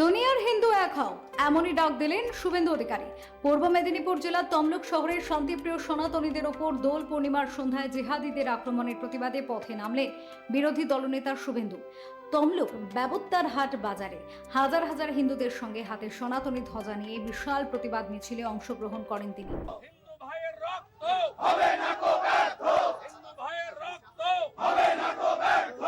দুনিয়ার হিন্দু এক হও এমনই ডাক দিলেন শুভেন্দু অধিকারী। পূর্ব মেদিনীপুর জেলার তমলুক শহরের শান্তিপ্রিয় সনাতনীদের ওপর দোল পূর্ণিমার সন্ধ্যায় জেহাদিদের আক্রমণের প্রতিবাদে পথে নামলেন বিরোধী দলনেতা শুভেন্দু। তমলুক ব্যবত্তার হাট বাজারে হাজার হাজার হিন্দুদের সঙ্গে হাতে সনাতনী ধ্বজা নিয়ে বিশাল প্রতিবাদ মিছিলে অংশগ্রহণ করেন তিনি। ভাইয়ের রক্ত! হবে না কো ব্যর্থ হিন্দু ভাইয়ের রক্ত হবে না কো ব্যর্থ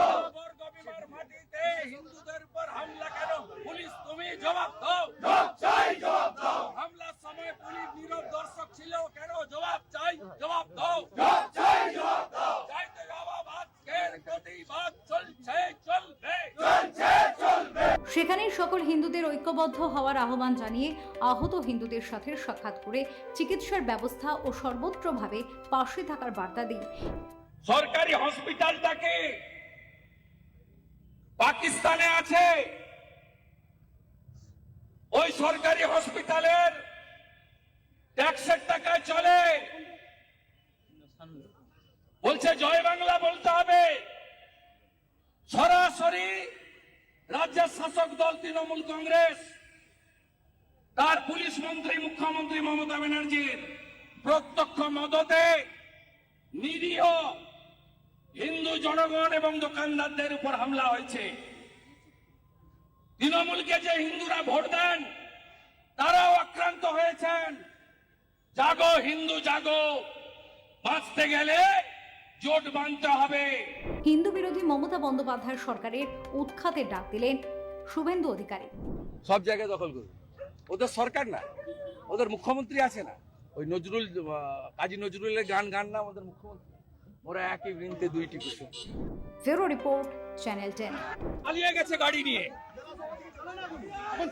গবিমার মাটিতে হিন্দুদের উপর হামলা কেন পুলিশ তুমি জবাব দাও। জবাব চাই জবাব দাও। হামলার সময় পুলিশ নীরব দর্শক ছিল কেন জবাব চাই? জবাব দাও। জবাব চাই জবাব দাও। চাইতে জবাব আজকের প্রতিবাদ চলছে চলবে। চলছে চলবে। সেখানে সকল হিন্দুদের ঐক্যবদ্ধ হওয়ার আহ্বান জানিয়ে আহত হিন্দুদের সাথে সাক্ষাৎ করে চিকিৎসার ব্যবস্থা ও সর্বত্রভাবে পাশে থাকার বার্তা দিন। সরকারি হসপিটালটাকে পাকিস্তানে আছে? ওই সরকারি হসপিটালের ট্যাক্সের টাকায় চলে। বলছে, জয় বাংলা বলতে হবে। সরাসরি রাজ্যের শাসক দল তৃণমূল কংগ্রেস, তার পুলিশ মন্ত্রী, মুখ্যমন্ত্রী মমতা ব্যানার্জির প্রত্যক্ষ মদতে নিরীহ হিন্দু জনগণ এবং দোকানদারদের উপর হামলা হয়েছে। তৃণমূলকে যে হিন্দুরা ভোট দেন তারাও আক্রান্ত হয়েছেন। জাগো হিন্দু জাগো। বাঁচতে গেলে জোট বাঁধতে হবে। হিন্দু বিরোধী মমতা বন্দ্যোপাধ্যায় সরকারের উৎখাতের ডাক দিলেন শুভেন্দু অধিকারী। সব জায়গায় দখল করবে ওদের সরকার না ওদের মুখ্যমন্ত্রী আছে না। ওই নজরুল কাজী নজরুলের গান গান না ওদের মুখ্যমন্ত্রী। ওরা একই বৃন্তে দুইটি কুসুম ফেরো রিপোর্ট চ্যানেল টেন। পালিয়ে গেছে গাড়ি নিয়ে।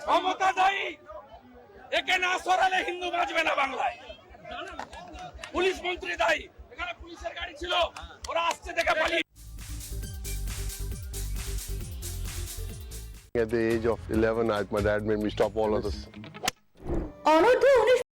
ক্ষমতা দায়ী একে না সরালে হিন্দু বাঁচবে না বাংলায়। পুলিশ মন্ত্রী দায়ী। এখানে পুলিশের গাড়ি ছিল ওরা আসছে দেখে পালিয়ে At the age of 11, I, my dad made me stop all of this. অনূর্ধ্ব